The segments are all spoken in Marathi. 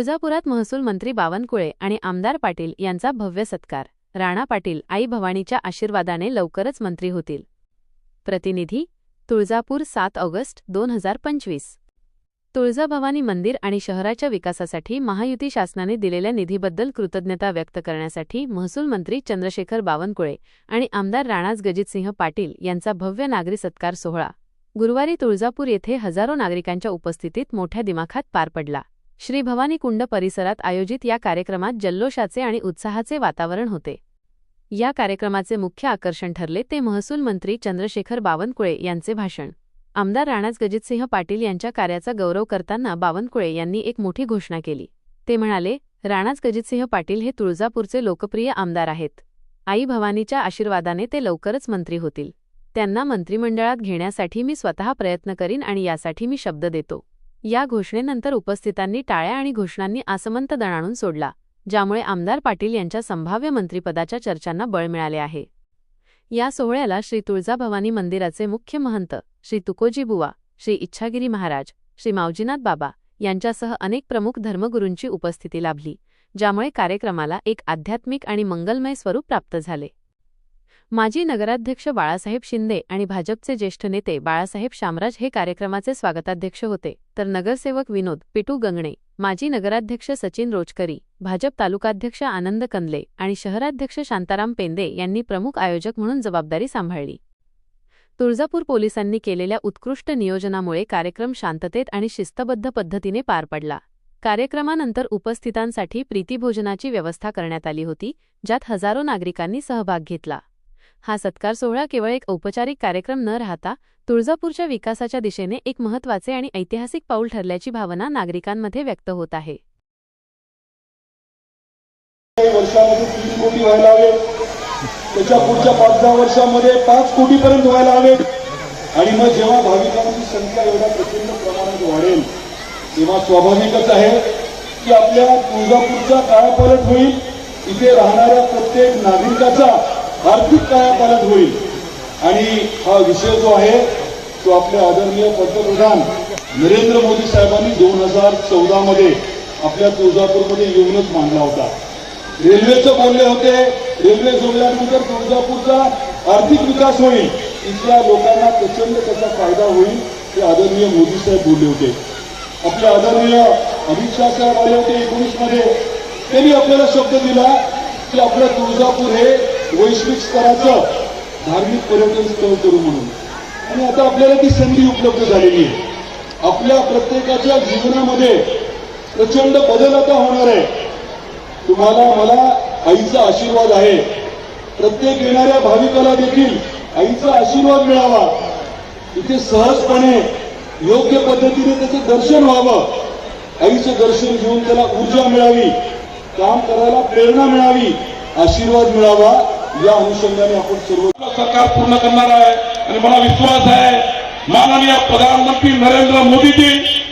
तुळजापुरात महसूल मंत्री बावनकुळे आणि आमदार पाटील यांचा भव्य सत्कार. राणा पाटील आई भवानीच्या आशीर्वादाने लवकरच मंत्री होतील. प्रतिनिधी तुळजापूर सात ऑगस्ट दोन हजार पंचवीस. तुळजाभवानी मंदिर आणि शहराच्या विकासासाठी महायुती शासनाने दिलेल्या निधीबद्दल कृतज्ञता व्यक्त करण्यासाठी महसूल मंत्री चंद्रशेखर बावनकुळे आणि आमदार राणाज गजितसिंह पाटील यांचा भव्य नागरी सत्कार सोहळा. गुरुवारी तुळजापूर येथे हजारो नागरिकांच्या उपस्थितीत मोठ्या दिमाखात पार पडला. श्री भवानी कुंड परिसरात आयोजित या कार्यक्रमात जल्लोषाचे आणि उत्साहाचे वातावरण होते. या कार्यक्रमाचे मुख्य आकर्षण ठरले ते महसूल मंत्री चंद्रशेखर बावनकुळे यांचे भाषण. आमदार राणाज गजितसिंह पाटील यांच्या कार्याचा गौरव करताना बावनकुळे यांनी एक मोठी घोषणा केली. ते म्हणाले राणाज गजितसिंह पाटील हे तुळजापूरचे लोकप्रिय आमदार आहेत. आई भवानीच्या आशीर्वादाने ते लवकरच मंत्री होतील. त्यांना मंत्रिमंडळात घेण्यासाठी मी स्वतः प्रयत्न करीन आणि यासाठी मी शब्द देतो. या घोषणेनंतर उपस्थितांनी टाळ्या आणि घोषणांनी आसमंत दणाणून सोडला ज्यामुळे आमदार पाटील यांच्या संभाव्य मंत्रिपदाच्या चर्चांना बळ मिळाले आहे. या सोहळ्याला श्री तुळजाभवानी मंदिराचे मुख्य महंत श्री तुकोजी बुवा श्री इच्छागिरी महाराज श्री मावजीनाथ बाबा यांच्यासह अनेक प्रमुख धर्मगुरूंची उपस्थिती लाभली ज्यामुळे कार्यक्रमाला एक आध्यात्मिक आणि मंगलमय स्वरूप प्राप्त झाले. माजी नगराध्यक्ष बाळासाहेब शिंदे आणि भाजपचे ज्येष्ठ नेते बाळासाहेब शामराज हे कार्यक्रमाचे स्वागताध्यक्ष होते. तर नगरसेवक विनोद पिटू गंगणे माजी नगराध्यक्ष सचिन रोचकरी भाजप तालुकाध्यक्ष आनंद कंदले आणि शहराध्यक्ष शांताराम पेंदे यांनी प्रमुख आयोजक म्हणून जबाबदारी सांभाळली. तुळजापूर पोलिसांनी केलेल्या उत्कृष्ट नियोजनामुळे कार्यक्रम शांततेत आणि शिस्तबद्ध पद्धतीने पार पडला. कार्यक्रमानंतर उपस्थितांसाठी प्रीतिभोजनाची व्यवस्था करण्यात आली होती ज्यात हजारो नागरिकांनी सहभाग घेतला. हा सत्कार सोहळा केवळ एक औपचारिक कार्यक्रम न राहता तुळजापूरच्या विकासाच्या दिशेने एक महत्त्वाचे आणि ऐतिहासिक पाऊल ठरल्याची भावना नागरिकांमध्ये व्यक्त होत आहे. वर्षामध्ये तीन कोटी व्हायला हवे? त्याच्या पुढच्या पाच दहा वर्षामध्ये पाच कोटी पर्यंत व्हायला हवे. आणि मग जेव्हा भाविकांची संख्या एवढ्या प्रचंड प्रमाणात वाढेल तेव्हा स्वाभाविकच आहे की आपल्या तुळजापूरचा कायापालट होईल. इथे राहणाऱ्या प्रत्येक नागरिकाचा आर्थिक कायापालट होईल. आणि हा विषय जो आहे तो आपले आदरणीय पंतप्रधान नरेंद्र मोदी साहेबांनी दोन हजार चौदा मध्ये आपल्या तुळजापूरमध्ये येऊनच मांडला होता. रेल्वेचं बोलले होते रेल्वे जोडल्यानंतर तुळजापूरचा आर्थिक विकास होईल. इथल्या लोकांना प्रचंड त्याचा फायदा होईल ते आदरणीय मोदी साहेब बोलले होते. आपले आदरणीय अमित शाह साहेब आले होते एकोणीसमध्ये त्यांनी आपल्याला शब्द दिला की आपलं तुळजापूर हे वैश्विक स्तराचं धार्मिक पर्यटन स्थळ करू म्हणून. आणि आता आपल्याला ती संधी उपलब्ध झालेली आहे. आपल्या प्रत्येकाच्या जीवनामध्ये प्रचंड बदल आता होणार आहे. तुम्हाला मला आईचा आशीर्वाद आहे. प्रत्येक येणाऱ्या भाविकाला देखील आईचा आशीर्वाद मिळावा. इथे सहजपणे योग्य पद्धतीने त्याचं दर्शन व्हावं. आईचं दर्शन घेऊन त्याला ऊर्जा मिळावी. काम करायला प्रेरणा मिळावी. आशीर्वाद मिळावा. या अनुषंगाने आपण सर्व सरकार पूर्ण करणार आहे आणि मला विश्वास आहे माननीय प्रधानमंत्री नरेंद्र मोदीजी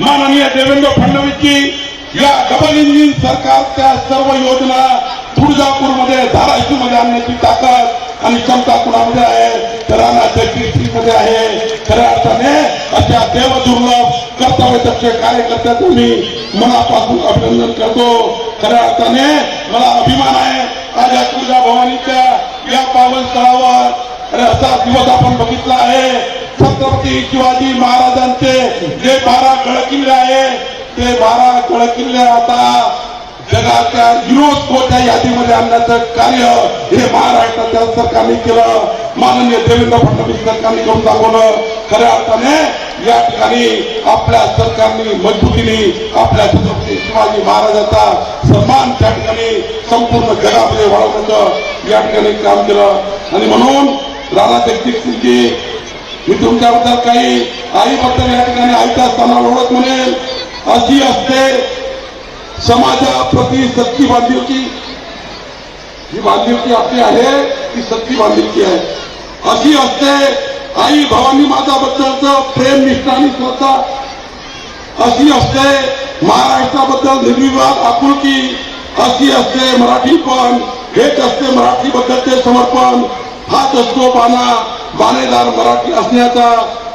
माननीय देवेंद्र फडणवीसजी या डबल इंजिन सरकारच्या सर्व योजना तुळजापूरमध्ये धाराशिवमध्ये आणण्याची ताकद आणि क्षमता कुणामध्ये आहे? तर राणा मध्ये आहे. खऱ्या अर्थाने अशा देवदुर्लभ कर्तव्यदक्ष कार्यकर्त्याचं मी मनापासून अभिनंदन करतो. खऱ्या अर्थाने मला अभिमान आहे. आज या तुळजा भवानीच्या या पावन स्थळावर असा दिवस आपण बघितला आहे. छत्रपती शिवाजी महाराजांचे जे बारा गडकिल्ले आहे ते बारा गडकिल्ले आता जगाच्या युनेस्कोच्या यादीमध्ये आणण्याचं कार्य हे महाराष्ट्राच्या सरकारने केलं. माननीय देवेंद्र फडणवीस सरकारने करून दाखवलं. खऱ्या अर्थाने या ठिकाणी आपल्या सरकारने मजबूतीने आपल्या छत्रपती शिवाजी महाराजांचा सन्मान त्या ठिकाणी संपूर्ण जगामध्ये वाढवण्याचं या ठिकाणी काम केलं. आणि म्हणून राणा जगदीशजी मी तुमच्याबद्दल काही आईबद्दल या ठिकाणी आईच्या स्थानावर ओळख म्हणेल अशी असते समाजाप्रती सत्ती बांधिलकी. ही बांधिलकी आपली आहे ती सत्ती बांधिलकी आहे. अशी असते आई भावानी माताबद्दलचं प्रेम निष्ठा आणि श्रद्धा अशी असते. महाराष्ट्राबद्दल निर्विवाद आपुलकी अशी असते मराठीपण हेच असते मराठीबद्दलचे समर्पण. हाच असतो पाना बाणेदार मराठी असण्याचा.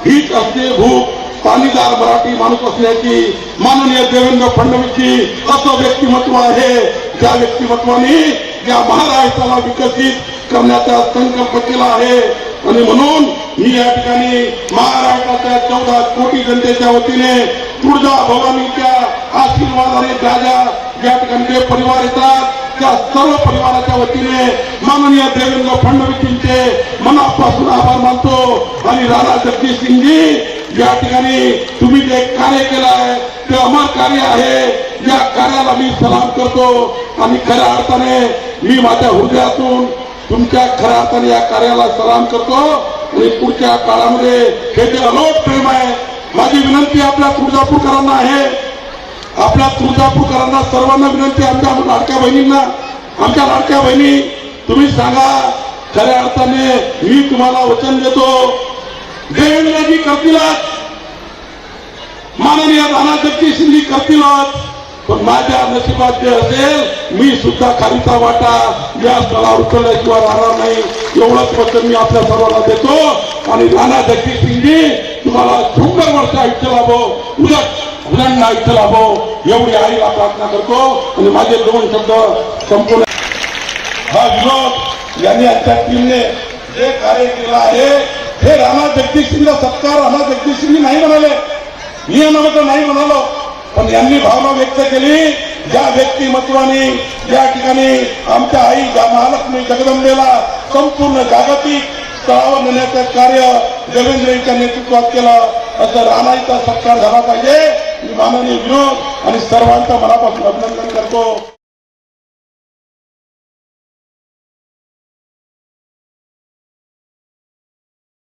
हीच असते भूक पाणीदार मराठी माणूस असण्याची. माननीय देवेंद्र फडणवीसची असं व्यक्तिमत्व आहे. ज्या व्यक्तिमत्वाने या महाराष्ट्राला विकसित करण्याचा संकल्प केला आहे. आणि म्हणून मी या ठिकाणी महाराष्ट्राच्या चौदा कोटी जनतेच्या वतीने तुळजा भवानीच्या आशीर्वादाने राजा या ठिकाणी परिवार येतात त्या सर्व परिवाराच्या वतीने माननीय देवेंद्र फडणवीसजींचे मनापासून आभार मानतो. आणि राणा जगदीश सिंगजी या ठिकाणी तुम्ही जे कार्य केलं आहे ते अमर कार्य आहे. या कार्याला मी सलाम करतो. आणि खऱ्या अर्थाने मी माझ्या हृदयातून तुमच्या खऱ्या अर्थाने या कार्याला सलाम करतो आणि पुढच्या काळामध्ये हे जे अलोट प्रेम आहे माझी विनंती आपल्या तुळजापूरकरांना आहे. आपल्या तुळजापूरकरांना सर्वांना विनंती आमच्या लाडक्या बहिणींना. आमच्या लाडक्या बहिणी तुम्ही सांगा खऱ्या अर्थाने मी तुम्हाला वचन देतो. देवेंद्रजी करतीलच. माननीय राणा जगदीशजी करतीलच. पण माझ्या नशिबात जे असेल मी सुद्धा खालीचा वाटा या स्थळावर उचलल्याशिवाय राहणार नाही. एवढंच वचन मी आपल्या सर्वांना देतो. आणि राणा जगदीश सिंगजी तुम्हाला शंभर वर्ष आयुष्य लाभो. उलट उलंड आयुष्य लाभो. एवढी आईला प्रार्थना करतो. आणि माझे दोन शब्द संपूर्ण हा विनोद यांनी आजच्या टीमने जे कार्य केलं आहे हे राणा जगदीशसिंगला सत्कार राणा जगदीशसिंग नाही म्हणाले. मी म्हणालो नाही म्हणालो. पण यांनी भावना व्यक्त केली ज्या व्यक्तिमत्वाने या ठिकाणी आमच्या आई ज्या महालक्ष्मी जगदंबेला संपूर्ण जागतिक तळावर नेण्याचं कार्य देवेंद्र यांच्या नेतृत्वात केलं असं राणाईचा सत्कार झाला पाहिजे. मी माननीय विनोद आणि सर्वांचं मनापासून अभिनंदन करतो.